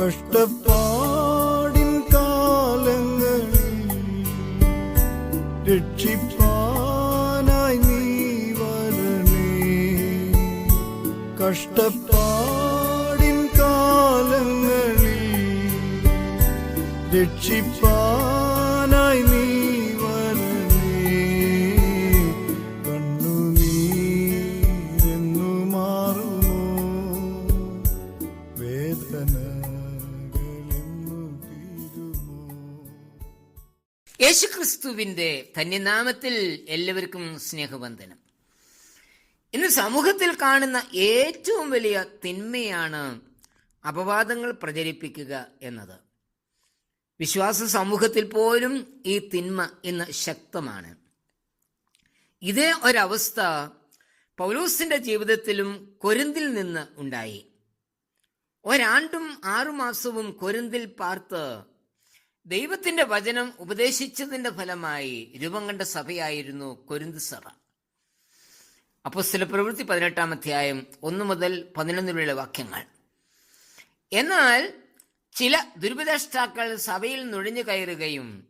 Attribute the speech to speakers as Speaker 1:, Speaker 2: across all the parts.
Speaker 1: കഷ്ടപ്പാടിൻ കാലങ്ങളിൽ രക്ഷിപ്പാനായി നീ വരണേ. കഷ്ടപ്പാടിൻ കാലങ്ങളിൽ രക്ഷിപ്പാനായി
Speaker 2: യേശുക്രിസ്തുവിന്റെ ധന്യനാമത്തിൽ എല്ലാവർക്കും സ്നേഹവന്ദനം. ഇന്ന് സമൂഹത്തിൽ കാണുന്ന ഏറ്റവും വലിയ തിന്മയാണ് അപവാദങ്ങൾ പ്രചരിപ്പിക്കുക എന്നത്. വിശ്വാസ സമൂഹത്തിൽ പോലും ഈ തിന്മ ഇന്ന് ശക്തമാണ്. ഇതേ ഒരവസ്ഥ പൗലോസിന്റെ ജീവിതത്തിലും കൊരിന്തിൽ നിന്ന് ഉണ്ടായി. ഒരാണ്ടും ആറുമാസവും കൊരിന്തിൽ പാർത്ത് ദൈവത്തിന്റെ വചനം ഉപദേശിച്ചതിന്റെ ഫലമായി രൂപം കണ്ട സഭയായിരുന്നു കൊരിന്ത് സഭ. അപ്പോസ്തല പ്രവൃത്തി പതിനെട്ടാം അധ്യായം ഒന്ന് മുതൽ പതിനൊന്നിലുള്ള വാക്യങ്ങൾ. എന്നാൽ ചില ദുരുപദേഷ്ടാക്കൾ സഭയിൽ നുഴഞ്ഞു കയറുകയും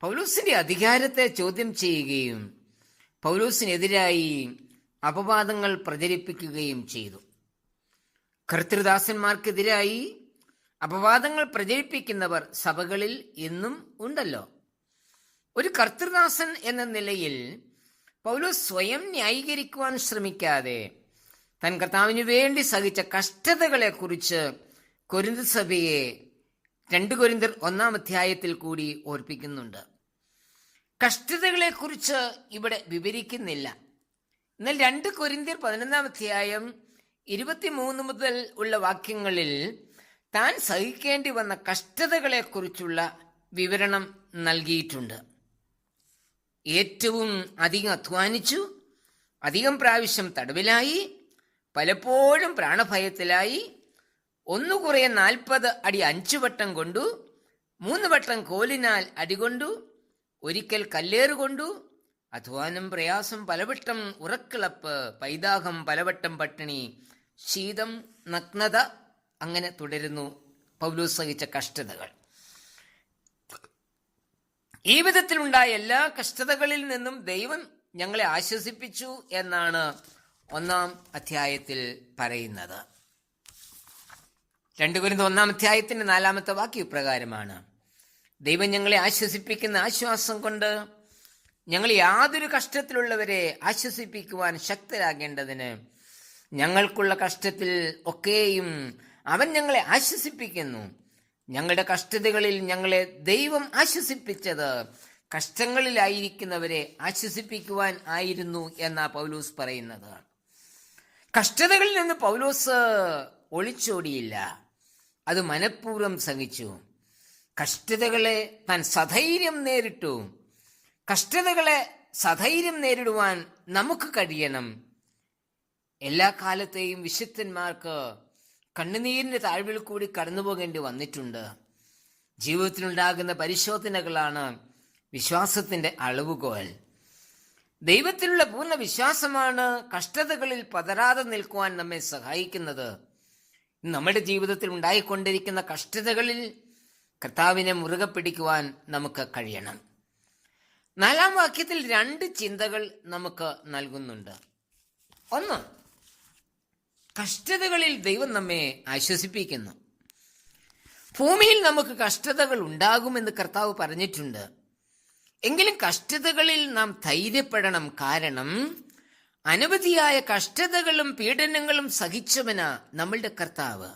Speaker 2: പൗലൂസിന്റെ അധികാരത്തെ ചോദ്യം ചെയ്യുകയും പൗലൂസിനെതിരായി അപവാദങ്ങൾ പ്രചരിപ്പിക്കുകയും ചെയ്തു. കർത്തൃദാസന്മാർക്കെതിരായി അപവാദങ്ങൾ പ്രചരിപ്പിക്കുന്നവർ സഭകളിൽ ഇന്നും ഉണ്ടല്ലോ. ഒരു കർത്തൃദാസൻ എന്ന നിലയിൽ പൗലോസ് സ്വയം ന്യായീകരിക്കുവാൻ ശ്രമിക്കാതെ തൻ കർത്താവിനു വേണ്ടി സഹിച്ച കഷ്ടതകളെക്കുറിച്ച് കൊരിന്ത സഭയെ രണ്ട് കൊരിന്തർ ഒന്നാം അധ്യായത്തിൽ കൂടി ഓർപ്പിക്കുന്നുണ്ട്. കഷ്ടതകളെക്കുറിച്ച് ഇവിടെ വിവരിക്കുന്നില്ല. എന്നാൽ രണ്ട് കൊരിന്തിയർ പതിനൊന്നാം അധ്യായം ഇരുപത്തിമൂന്ന് മുതൽ ഉള്ള വാക്യങ്ങളിൽ താൻ സഹിക്കേണ്ടി വന്ന കഷ്ടതകളെക്കുറിച്ചുള്ള വിവരണം നൽകിയിട്ടുണ്ട്. ഏറ്റവും അധികം അധ്വാനിച്ചു അധികം പ്രാവശ്യം തടവിലായി പലപ്പോഴും പ്രാണഭയത്തിലായി ഒന്നു കുറേ നാൽപ്പത് അടി അഞ്ചു വട്ടം കൊണ്ടു മൂന്ന് വട്ടം കോലിനാൽ അടികൊണ്ടു ഒരിക്കൽ കല്ലേറുകൊണ്ടു അധ്വാനം പ്രയാസം പലവട്ടം ഉറക്കിളപ്പ് പൈതാഹം പലവട്ടം പട്ടിണി ശീതം നഗ്നത അങ്ങനെ തുടരുന്നു പൗലോസ് സഹിച്ച കഷ്ടതകൾ. ഈ വിധത്തിലുണ്ടായ എല്ലാ കഷ്ടതകളിൽ നിന്നും ദൈവം ഞങ്ങളെ ആശ്വസിപ്പിച്ചു എന്നാണ് ഒന്നാം അധ്യായത്തിൽ പറയുന്നത്. രണ്ടു കുരുന്ന് ഒന്നാം അധ്യായത്തിന്റെ നാലാമത്തെ വാക്യ ഇപ്രകാരമാണ് ദൈവം ഞങ്ങളെ ആശ്വസിപ്പിക്കുന്ന ആശ്വാസം കൊണ്ട് ഞങ്ങൾ യാതൊരു കഷ്ടത്തിലുള്ളവരെ ആശ്വസിപ്പിക്കുവാൻ ശക്തരാകേണ്ടതിന് ഞങ്ങൾക്കുള്ള കഷ്ടത്തിൽ ഒക്കെയും അവൻ ഞങ്ങളെ ആശ്വസിപ്പിക്കുന്നു. ഞങ്ങളുടെ കഷ്ടതകളിൽ ഞങ്ങളെ ദൈവം ആശ്വസിപ്പിച്ചത്. കഷ്ടങ്ങളിലായിരിക്കുന്നവരെ ആശ്വസിപ്പിക്കുവാൻ ആയിരുന്നു എന്നാ പൗലൂസ് പറയുന്നത്. കഷ്ടതകളിൽ നിന്ന് പൗലോസ് ഒളിച്ചോടിയില്ല. അത് മനഃപൂർവം സഹിച്ചു. കഷ്ടതകളെ താൻ സധൈര്യം നേരിട്ടു. കഷ്ടതകളെ സധൈര്യം നേരിടുവാൻ നമുക്ക് കഴിയണം. എല്ലാ കാലത്തെയും വിശുദ്ധന്മാർക്ക് കണ്ണുനീരിന്റെ താഴ്വിൽ കൂടി കടന്നു പോകേണ്ടി വന്നിട്ടുണ്ട്. ജീവിതത്തിലുണ്ടാകുന്ന പരിശോധനകളാണ് വിശ്വാസത്തിന്റെ അളവുകോൽ. ദൈവത്തിലുള്ള പൂർണ വിശ്വാസമാണ് കഷ്ടതകളിൽ പതരാതെ നിൽക്കുവാൻ നമ്മെ സഹായിക്കുന്നത്. നമ്മുടെ ജീവിതത്തിൽ ഉണ്ടായിക്കൊണ്ടിരിക്കുന്ന കഷ്ടതകളിൽ കർത്താവിനെ മുറുകെ പിടിക്കുവാൻ നമുക്ക് കഴിയണം. നാലാം വാക്യത്തിൽ രണ്ട് ചിന്തകൾ നമുക്ക് നൽകുന്നുണ്ട്. ഒന്ന് കഷ്ടതകളിൽ ദൈവം നമ്മെ ആശ്വസിപ്പിക്കുന്നു. ഭൂമിയിൽ നമുക്ക് കഷ്ടതകൾ ഉണ്ടാകുമെന്ന് കർത്താവ് പറഞ്ഞിട്ടുണ്ട്. എങ്കിലും കഷ്ടതകളിൽ നാം ധൈര്യപ്പെടണം. കാരണം അനവധിയായ കഷ്ടതകളും പീഡനങ്ങളും സഹിച്ചവന നമ്മളുടെ കർത്താവ്.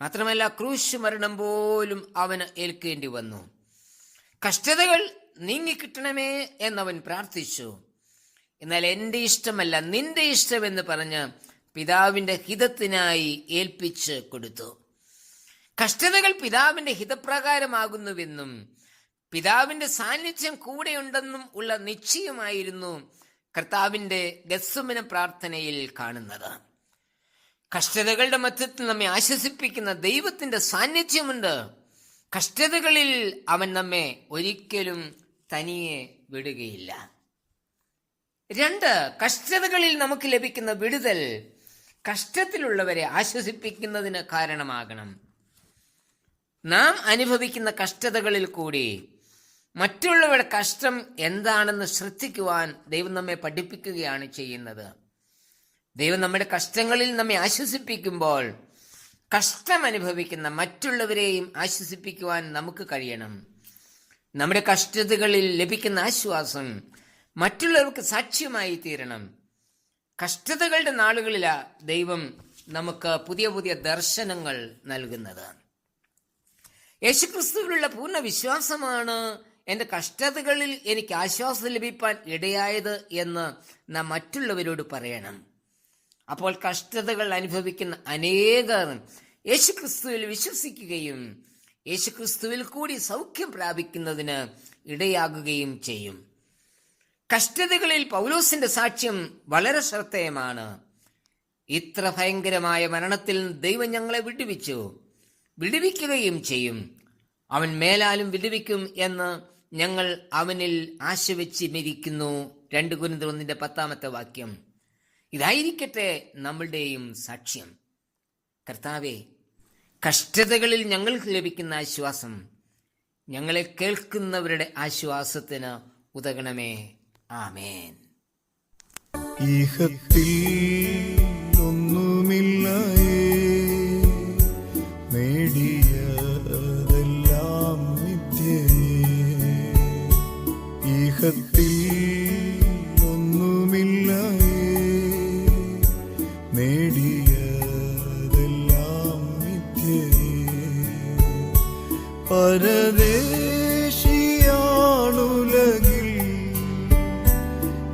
Speaker 2: മാത്രമല്ല ക്രൂശ് മരണം പോലും അവന് ഏൽക്കേണ്ടി വന്നു. കഷ്ടതകൾ നീങ്ങിക്കിട്ടണമേ എന്നവൻ പ്രാർത്ഥിച്ചു. എന്നാൽ എന്റെ ഇഷ്ടമല്ല നിന്റെ ഇഷ്ടമെന്ന് പറഞ്ഞ് പിതാവിന്റെ ഹിതത്തിനായി ഏൽപ്പിച്ച് കൊടുത്തു. കഷ്ടതകൾ പിതാവിന്റെ ഹിതപ്രകാരമാകുന്നുവെന്നും പിതാവിന്റെ സാന്നിധ്യം കൂടെയുണ്ടെന്നും ഉള്ള നിശ്ചയമായിരുന്നു കർത്താവിന്റെ ഗസ്സുമന പ്രാർത്ഥനയിൽ കാണുന്നത്. കഷ്ടതകളുടെ മധ്യത്തിൽ നമ്മെ ആശ്വസിപ്പിക്കുന്ന ദൈവത്തിന്റെ സാന്നിധ്യമുണ്ട്. കഷ്ടതകളിൽ അവൻ നമ്മെ ഒരിക്കലും തനിയെ വിടുകയില്ല. രണ്ട് കഷ്ടതകളിൽ നമുക്ക് ലഭിക്കുന്ന വിടുതൽ കഷ്ടത്തിലുള്ളവരെ ആശ്വസിപ്പിക്കുന്നതിന് കാരണമാകണം. നാം അനുഭവിക്കുന്ന കഷ്ടതകളിൽ കൂടി മറ്റുള്ളവരുടെ കഷ്ടം എന്താണെന്ന് ശ്രദ്ധിക്കുവാൻ ദൈവം നമ്മെ പഠിപ്പിക്കുകയാണ് ചെയ്യുന്നത്. ദൈവം നമ്മുടെ കഷ്ടങ്ങളിൽ നമ്മെ ആശ്വസിപ്പിക്കുമ്പോൾ കഷ്ടം അനുഭവിക്കുന്ന മറ്റുള്ളവരെയും ആശ്വസിപ്പിക്കുവാൻ നമുക്ക് കഴിയണം. നമ്മുടെ കഷ്ടതകളിൽ ലഭിക്കുന്ന ആശ്വാസം മറ്റുള്ളവർക്ക് സാക്ഷ്യമായി തീരണം കഷ്ടതകളുടെ നാളുകളിലാ ദൈവം നമുക്ക് പുതിയ പുതിയ ദർശനങ്ങൾ നൽകുന്നത്. യേശുക്രിസ്തുവിലുള്ള പൂർണ വിശ്വാസമാണ് എന്റെ കഷ്ടതകളിൽ എനിക്ക് ആശ്വാസം ലഭിക്കാൻ ഇടയായത് എന്ന് നാം മറ്റുള്ളവരോട് പറയണം. അപ്പോൾ കഷ്ടതകൾ അനുഭവിക്കുന്ന അനേകർ യേശുക്രിസ്തുവിൽ വിശ്വസിക്കുകയും യേശുക്രിസ്തുവിൽ കൂടി സൗഖ്യം പ്രാപിക്കുന്നതിന് ഇടയാകുകയും ചെയ്യും. കഷ്ടതകളിൽ പൗലോസിന്റെ സാക്ഷ്യം വളരെ ശ്രദ്ധേയമാണ്. ഇത്ര ഭയങ്കരമായ മരണത്തിൽ ദൈവം ഞങ്ങളെ വിടുവിച്ചു. വിടുവിക്കുകയും ചെയ്യും. അവൻ മേലാലും വിടുവിക്കും എന്ന് ഞങ്ങൾ അവനിൽ ആശവെച്ച് മിരിക്കുന്നു രണ്ട് കുരുന്തർ പത്താമത്തെ വാക്യം. ഇതായിരിക്കട്ടെ നമ്മളുടെയും സാക്ഷ്യം. കർത്താവെ കഷ്ടതകളിൽ ഞങ്ങൾക്ക് ലഭിക്കുന്ന ആശ്വാസം ഞങ്ങളെ കേൾക്കുന്നവരുടെ ആശ്വാസത്തിന് ഉതകണമേ. ആമേൻ.
Speaker 1: ഈഹത്തിൽ ഒന്നുമില്ലയേ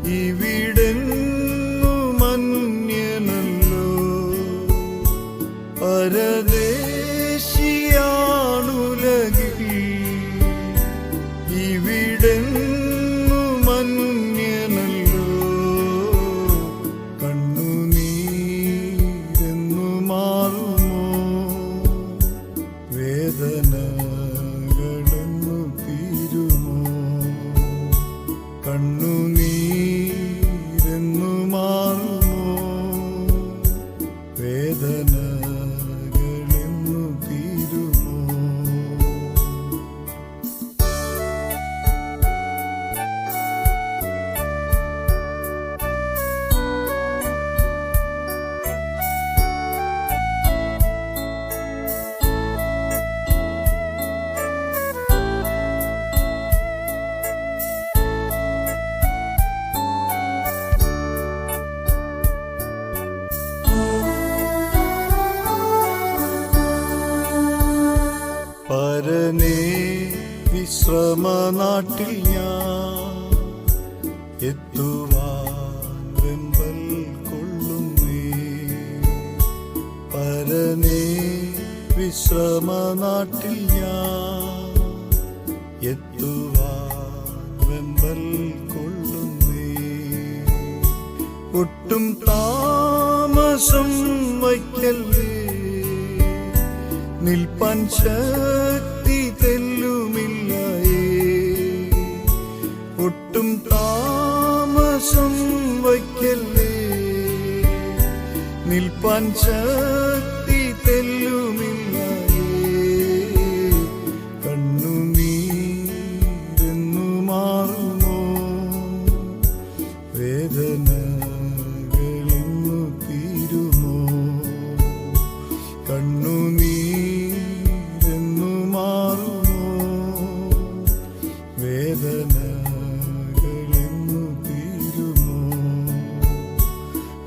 Speaker 1: e vi വിശ്രമനാട്ടിൽ ഞാൻ എത്തുവാൻ വെമ്പൽ കൊള്ളുന്നേ പരനേ വിശ്രമനാട്ടിൽ ഞാൻ എത്തുവാൻ വെമ്പൽ കൊള്ളുന്നേ ഒട്ടും താമസം വയ്ക്കല്ലേ. നിൽപ്പാൻ ശക്തി ഒട്ടും താമസം വയ്ക്കല്ലേ? നിൽപ്പാൻ ശക്തി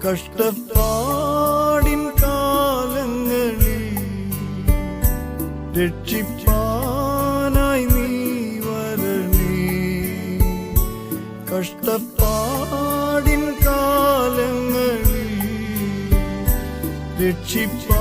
Speaker 1: കഷ്ടപ്പാടിൻ കാലങ്ങളിൽ രക്ഷിപ്പാനായി നീ വരണേ. കഷ്ടപ്പാടിൻ കാലങ്ങളിൽ രക്ഷിപ്പാ